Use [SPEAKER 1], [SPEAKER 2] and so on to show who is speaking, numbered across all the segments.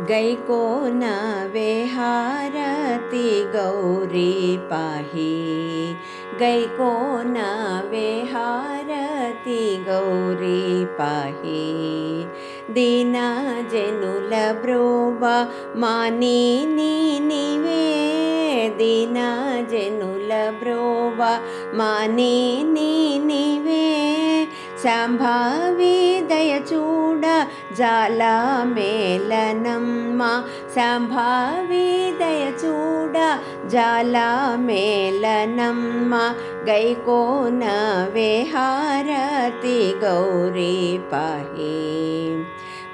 [SPEAKER 1] गैको न वेहारति गौरी पाहि। गैको न वेहारति गौरी पाहि। दीनजनुल ब्रोव मानी निवे दीनजनुल ब्रोव मानी निवे శాంభావీ దయచూడ జాలమేలనమ్మా శాంభావీ దయచూడ జాలమేలనమ్మా గైకోన విహారతి గౌరీ పాహే.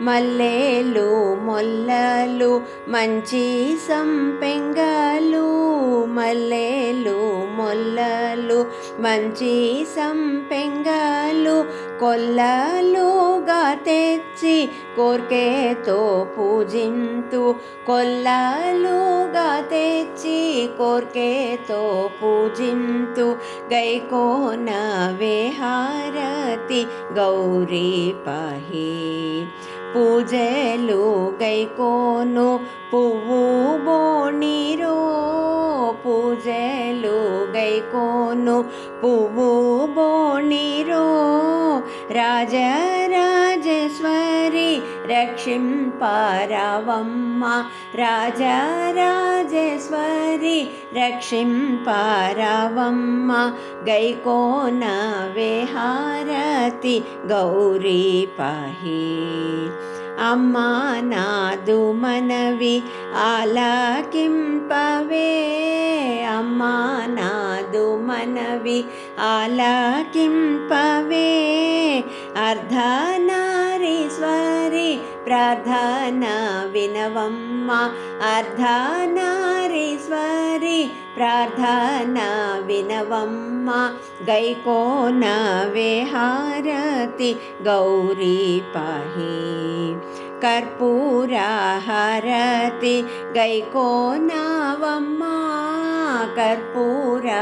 [SPEAKER 1] మల్లెలు మొల్లలు మంచి సంపెంగలు మల్లెలు మొల్లలు మంచి సంపెంగలు కొల్లలుగా తెచ్చి కోర్కేతో పూజింతు. కొల్లలుగా తెచ్చి కోర్కేతో పూజింతు. గైకోన విహారతి గౌరీ పహి. పూజలు గైకోను పువ్వు గైకోను పువ్వు బోణిరో రాజరాజేశ్వరి రక్షింపారావమ్మ రాజరాజేశ్వరి రక్షింపారావమ్మ గైకోన విహారతి గౌరీ పాహి అమ్మా నాదు मनवि आला किं पवे अर्ध नारीश्वरि प्राधन विनवम् मा अर्ध नारीश्वरि प्राधन विनवम्मा गैकोन विहारति गौरी पाहि कर्पूरा हरति गैको नावम्मा कर्पूराहरति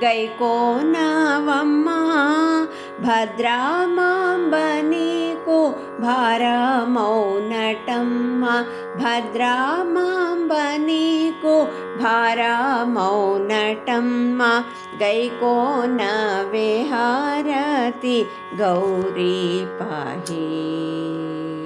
[SPEAKER 1] गैको नावम्मा भद्रामाम्बनीकु भारमौनटम्मा भद्रामाम्बनीकु भारमौनटम्मा गैको न विहारति गौरी पाहि।